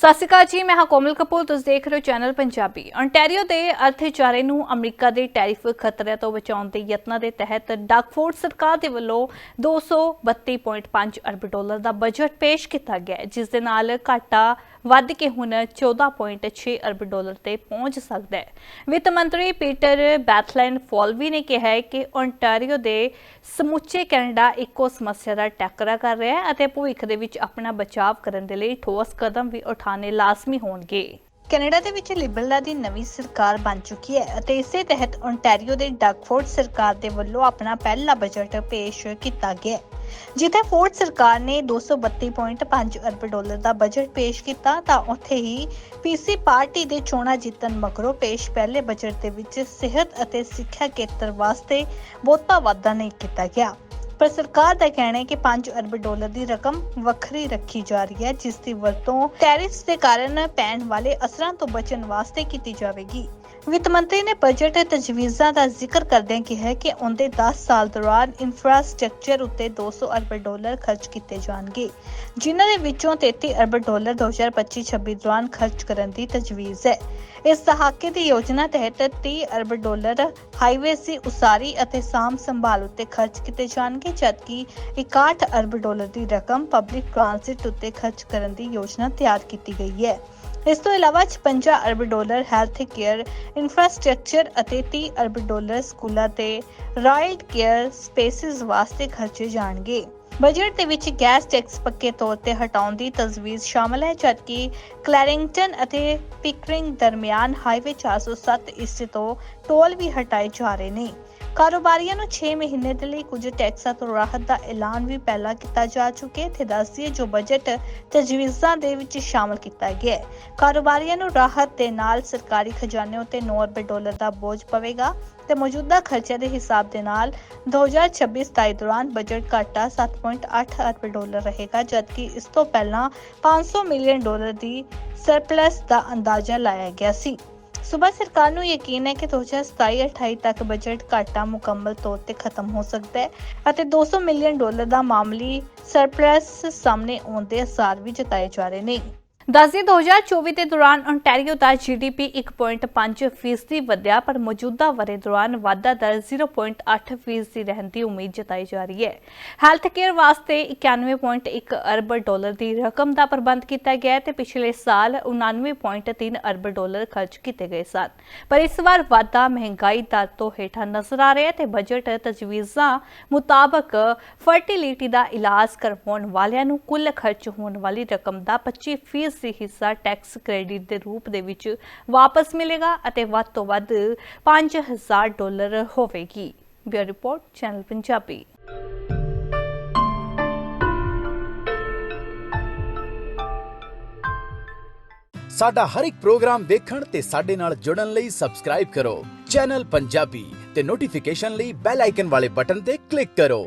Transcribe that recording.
ਸਤਿ ਸ਼੍ਰੀ ਅਕਾਲ ਜੀ, ਮੈਂ ਹਾਂ ਕੋਮਲ ਕਪੂਰ, ਤੁਸੀਂ ਦੇਖ ਰਹੇ ਹੋ ਚੈਨਲ ਪੰਜਾਬੀ। Ontario ਦੇ ਅਰਥਚਾਰੇ ਨੂੰ ਅਮਰੀਕਾ ਦੇ ਟੈਰਿਫ ਖਤਰਿਆਂ ਤੋਂ ਬਚਾਉਣ ਦੇ ਯਤਨਾਂ ਦੇ ਤਹਿਤ ਡਾਕਫੋਰਡ ਸਰਕਾਰ ਦੇ ਵੱਲੋਂ 232.5 ਅਰਬ ਡਾਲਰ ਦਾ ਬਜਟ ਪੇਸ਼ ਕੀਤਾ ਗਿਆ ਜਿਸ ਦੇ ਨਾਲ ਘਾਟਾ ਵੱਧ ਕੇ ਹੁਣ 14.6 ਅਰਬ ਡਾਲਰ ਤੇ ਪਹੁੰਚ ਸਕਦਾ ਹੈ। ਵਿੱਤ ਮੰਤਰੀ ਪੀਟਰ ਬੈਥਲੈਨ ਫੋਲਵੀ ਨੇ ਕਿਹਾ ਹੈ ਕਿ ਓਨਟਾਰੀਓ ਦੇ ਸਮੁੱਚੇ ਕੈਨੇਡਾ ਇੱਕੋ ਸਮੱਸਿਆ ਦਾ ਟੱਕਰਾ ਕਰ ਰਿਹਾ ਹੈ ਅਤੇ ਭਵਿੱਖ ਦੇ ਵਿੱਚ ਆਪਣਾ ਬਚਾਅ ਕਰਨ ਦੇ ਲਈ ਠੋਸ ਕਦਮ ਵੀ ਉਠਾਣੇ ਲਾਜ਼ਮੀ ਹੋਣਗੇ। ਕੈਨੇਡਾ ਦੇ ਵਿੱਚ ਲਿਬਰਲਾ ਦੀ ਨਵੀਂ ਸਰਕਾਰ ਬਣ ਚੁੱਕੀ ਹੈ ਅਤੇ ਇਸੇ ਤਹਿਤ ਓਨਟਾਰੀਓ ਦੇ ਡਾਕਫੋਰਡ ਸਰਕਾਰ ਦੇ ਵੱਲੋਂ ਆਪਣਾ ਪਹਿਲਾ ਬਜਟ ਪੇਸ਼ ਕੀਤਾ ਗਿਆ ਜਿੱਥੇ ਫੋਰਡ ਸਰਕਾਰ ਨੇ 232.5 ਅਰਬ ਡਾਲਰ ਦਾ ਬਜਟ ਪੇਸ਼ ਕੀਤਾ, ਤਾਂ ਉੱਥੇ ਹੀ ਪੀਸੀ ਪਾਰਟੀ ਦੇ ਚੋਣਾਂ ਜਿੱਤਣ ਮਗਰੋਂ ਪੇਸ਼ ਪਹਿਲੇ ਬਜਟ ਦੇ ਵਿੱਚ ਸਿਹਤ ਅਤੇ ਸਿੱਖਿਆ ਖੇਤਰ ਵਾਸਤੇ ਬਹੁਤਾ ਵਾਧਾ ਨਹੀਂ ਕੀਤਾ ਗਿਆ। ਪਰ ਸਰਕਾਰ ਦਾ ਕਹਿਣਾ ਹੈ ਕਿ 5 ਅਰਬ ਡਾਲਰ ਦੀ ਰਕਮ ਵੱਖਰੀ ਰੱਖੀ ਜਾ ਰਹੀ ਹੈ, ਜਿਸ ਦੀ ਵਰਤੋਂ ਟੈਰਿਫਸ ਦੇ ਕਾਰਨ ਪੈਣ ਵਾਲੇ ਅਸਰਾਂ ਤੋਂ ਬਚਣ ਵਾਸਤੇ ਕੀਤੀ ਜਾਵੇਗੀ। ਵਿੱਤ ਮੰਤਰੀ ਨੇ ਬਜਟ ਤਜਵੀਜ਼ਾਂ ਦਾ ਜ਼ਿਕਰ ਕਰਦਿਆਂ ਕਿਹਾ ਕਿ ਉਹਦੇ 10 ਸਾਲ ਦੌਰਾਨ ਇਨਫਰਾਸਟ੍ਰਕਚਰ ਉੱਤੇ 200 ਅਰਬ ਡਾਲਰ ਖਰਚ ਕੀਤੇ ਜਾਣਗੇ, ਜਿਨ੍ਹਾਂ ਦੇ ਵਿੱਚੋਂ 33 ਅਰਬ ਡਾਲਰ 2025-26 ਦੌਰਾਨ ਖਰਚ ਕਰਨ ਦੀ ਤਜਵੀਜ਼ ਹੈ। ਇਸ ਦਹਾਕੇ ਦੀ ਯੋਜਨਾ ਤਹਿਤ 30 ਅਰਬ ਡਾਲਰ ਹਾਈਵੇਜ਼ ਦੀ ਉਸਾਰੀ ਅਤੇ ਸਾਂਭ ਸੰਭਾਲ ਉੱਤੇ ਖਰਚ ਕੀਤੇ ਜਾਣਗੇ। ਜਦਕਿ 61 ਅਰਬ ਡਾਲਰ ਦੀ ਰਕਮ ਪਬਲਿਕ ਟ੍ਰਾਂਸਿਟ ਉੱਤੇ ਖਰਚ ਕਰਨ ਦੀ ਯੋਜਨਾ ਤਿਆਰ ਕੀਤੀ ਗਈ ਹੈ। ਇਸ ਤੋਂ ਇਲਾਵਾ 56 ਅਰਬ ਡਾਲਰ ਹੈਲਥ ਕੇਅਰ ਇਨਫਰਾਸਟ੍ਰਕਚਰ ਅਤੇ 30 ਅਰਬ ਡਾਲਰ ਸਕੂਲਾਂ ਤੇ ਰਾਈਡ ਕੇਅਰ ਸਪੇਸਿਸ ਵਾਸਤੇ ਖਰਚੇ ਜਾਣਗੇ। ਬਜਟ ਦੇ ਵਿੱਚ ਗੈਸ ਟੈਕਸ ਪੱਕੇ ਤੌਰ ਤੇ ਹਟਾਉਣ ਦੀ ਤਜਵੀਜ਼ ਸ਼ਾਮਲ ਹੈ, ਜਦਕਿ ਕਲੈਰਿੰਗਟਨ ਅਤੇ ਪਿਕਰਿੰਗ ਦਰਮਿਆਨ ਹਾਈਵੇ 407 ਇਸ ਤੋਂ ਟੋਲ ਵੀ ਹਟਾਏ ਜਾ ਰਹੇ ਨੇ। ਕਾਰੋਬਾਰੀਆਂ ਨੂੰ 6 ਮਹੀਨੇ ਦੇ ਲਈ ਕੁਝ ਟੈਕਸਾਂ ਤੋਂ ਰਾਹਤ ਦਾ ਐਲਾਨ ਵੀ ਪਹਿਲਾਂ ਕੀਤਾ ਜਾ ਚੁੱਕਿਆ ਹੈ। ਦੱਸਦੀਏ ਜੋ ਬਜਟ ਤਜਵੀਜ਼ਾਂ ਦੇ ਵਿੱਚ ਸ਼ਾਮਲ ਕੀਤਾ ਗਿਆ ਹੈ। ਕਾਰੋਬਾਰੀਆਂ ਨੂੰ ਰਾਹਤ ਦੇ ਨਾਲ ਸਰਕਾਰੀ ਖਜ਼ਾਨੇ ਉੱਤੇ 9 ਅਰਬ ਡਾਲਰ ਦਾ ਬੋਝ ਪਵੇਗਾ ਤੇ ਮੌਜੂਦਾ ਖਰਚਿਆਂ ਦੇ ਹਿਸਾਬ ਦੇ ਨਾਲ 2026-27 ਦੌਰਾਨ ਬਜਟ ਘਾਟਾ 7.8 ਅਰਬ ਡਾਲਰ ਰਹੇਗਾ, ਜਦਕਿ ਇਸ ਤੋਂ ਪਹਿਲਾਂ 500 ਮਿਲੀਅਨ ਡਾਲਰ ਦੀ ਸਰਪਲਸ ਦਾ ਅੰਦਾਜ਼ਾ ਲਾਇਆ ਗਿਆ ਸੀ। ਸੂਬਾ ਸਰਕਾਰ ਨੂੰ ਯਕੀਨ ਹੈ ਕਿ 2027-28 ਤੱਕ ਬਜਟ ਘਾਟਾ ਮੁਕੰਮਲ ਤੌਰ ਤੇ ਖਤਮ ਹੋ ਸਕਦਾ ਹੈ ਅਤੇ 200 ਮਿਲੀਅਨ ਡਾਲਰ ਦਾ ਮਾਮਲੀ ਸਰਪਲਸ ਸਾਹਮਣੇ ਆਉਣ ਦੇ ਅਸਾਰ ਵੀ ਜਤਾਏ ਜਾ ਰਹੇ ਨੇ। ਦੱਸਦੇ 2024 ਦੇ ਦੌਰਾਨ ontario ਦਾ GDP 1.5 ਫੀਸਦੀ ਵਧਿਆ, ਪਰ ਮੌਜੂਦਾ ਵਰੇ ਦੌਰਾਨ ਵਾਧਾ ਦਰ 0.8 ਫੀਸਦੀ ਰਹਿਣ ਦੀ ਉਮੀਦ ਜਤਾਈ ਜਾ ਰਹੀ ਹੈ। ਹੈਲਥ ਕੇਅਰ ਵਾਸਤੇ 91.1 ਅਰਬ ਡਾਲਰ ਦੀ ਰਕਮ ਦਾ ਪ੍ਰਬੰਧ ਕੀਤਾ ਗਿਆ ਹੈ ਤੇ ਪਿਛਲੇ ਸਾਲ 99.3 ਅਰਬ ਡਾਲਰ ਖਰਚ ਕੀਤੇ ਗਏ ਸਨ। ਪਰ ਇਸ ਵਾਰ ਵਾਧਾ ਮਹਿੰਗਾਈ ਦਰ ਤੋਂ ਹੇਠਾਂ ਨਜ਼ਰ ਆ ਰਿਹਾ ਹੈ ਤੇ ਬਜਟ ਤਜਵੀਜ਼ਾਂ ਮੁਤਾਬਕ ਫਰਟੀਲਿਟੀ ਦਾ ਇਲਾਜ ਕਰਵਾਉਣ ਵਾਲਿਆਂ ਨੂੰ ਕੁੱਲ ਖਰਚ ਹੋਣ ਵਾਲੀ ਰਕਮ ਦਾ 25 ਫੀਸਦੀ ਹਿੱਸਾ ਟੈਕਸ ਕ੍ਰੈਡਿਟ ਦੇ ਰੂਪ ਦੇ ਵਿੱਚ ਵਾਪਸ ਮਿਲੇਗਾ ਅਤੇ ਵੱਧ ਤੋਂ ਵੱਧ 5000 ਡਾਲਰ ਹੋਵੇਗੀ। Bureau report, channel Punjabi. ਸਾਡਾ ਹਰ ਇੱਕ ਪ੍ਰੋਗਰਾਮ ਦੇਖਣ ਤੇ ਸਾਡੇ ਨਾਲ ਜੁੜਨ ਲਈ ਸਬਸਕ੍ਰਾਈਬ ਕਰੋ। ਚੈਨਲ ਪੰਜਾਬੀ ਤੇ ਨੋਟੀਫਿਕੇਸ਼ਨ ਲਈ ਬੈਲ ਆਈਕਨ ਵਾਲੇ ਬਟਨ ਤੇ ਕਲਿੱਕ ਕਰੋ।